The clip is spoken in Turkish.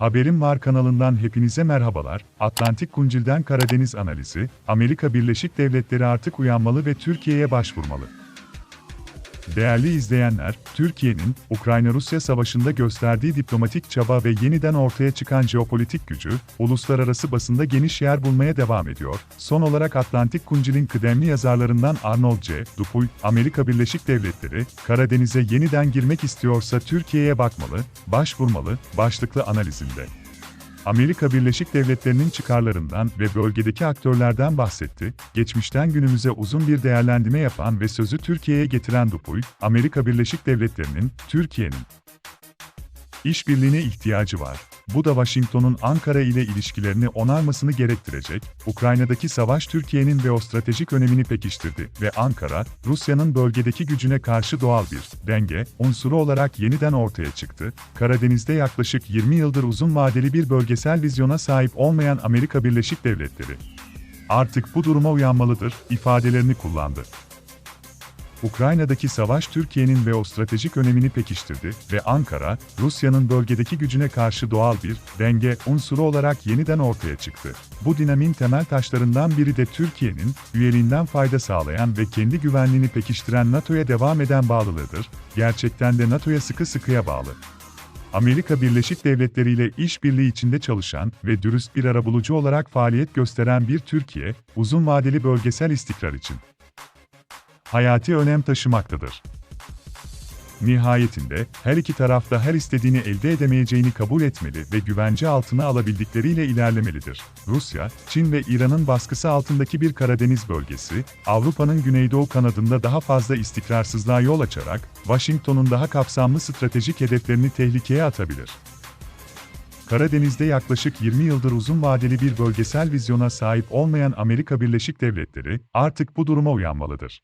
Haberim Var kanalından hepinize merhabalar. Atlantik Kuncil'den Karadeniz analizi, Amerika Birleşik Devletleri artık uyanmalı ve Türkiye'ye başvurmalı. Değerli izleyenler, Türkiye'nin Ukrayna-Rusya savaşında gösterdiği diplomatik çaba ve yeniden ortaya çıkan jeopolitik gücü, uluslararası basında geniş yer bulmaya devam ediyor. Son olarak Atlantik Kuncil'in kıdemli yazarlarından Arnold C. Dupuy, Amerika Birleşik Devletleri, Karadeniz'e yeniden girmek istiyorsa Türkiye'ye bakmalı, başvurmalı, başlıklı analizinde. Amerika Birleşik Devletleri'nin çıkarlarından ve bölgedeki aktörlerden bahsetti, geçmişten günümüze uzun bir değerlendirme yapan ve sözü Türkiye'ye getiren Dupuy, Amerika Birleşik Devletleri'nin, Türkiye'nin işbirliğine ihtiyacı var. Bu da Washington'un Ankara ile ilişkilerini onarmasını gerektirecek, Ukrayna'daki savaş Türkiye'nin ve o stratejik önemini pekiştirdi ve Ankara, Rusya'nın bölgedeki gücüne karşı doğal bir denge unsuru olarak yeniden ortaya çıktı. Karadeniz'de yaklaşık 20 yıldır uzun vadeli bir bölgesel vizyona sahip olmayan Amerika Birleşik Devletleri artık bu duruma uyanmalıdır ifadelerini kullandı. Ukrayna'daki savaş Türkiye'nin ve o stratejik önemini pekiştirdi ve Ankara, Rusya'nın bölgedeki gücüne karşı doğal bir denge unsuru olarak yeniden ortaya çıktı. Bu dinamin temel taşlarından biri de Türkiye'nin üyeliğinden fayda sağlayan ve kendi güvenliğini pekiştiren NATO'ya devam eden bağlılığıdır. Gerçekten de NATO'ya sıkı sıkıya bağlı. Amerika Birleşik Devletleri ile işbirliği içinde çalışan ve dürüst bir arabulucu olarak faaliyet gösteren bir Türkiye, uzun vadeli bölgesel istikrar için hayati önem taşımaktadır. Nihayetinde, her iki taraf da her istediğini elde edemeyeceğini kabul etmeli ve güvence altına alabildikleriyle ilerlemelidir. Rusya, Çin ve İran'ın baskısı altındaki bir Karadeniz bölgesi, Avrupa'nın güneydoğu kanadında daha fazla istikrarsızlığa yol açarak, Washington'un daha kapsamlı stratejik hedeflerini tehlikeye atabilir. Karadeniz'de yaklaşık 20 yıldır uzun vadeli bir bölgesel vizyona sahip olmayan Amerika Birleşik Devletleri, artık bu duruma uyanmalıdır.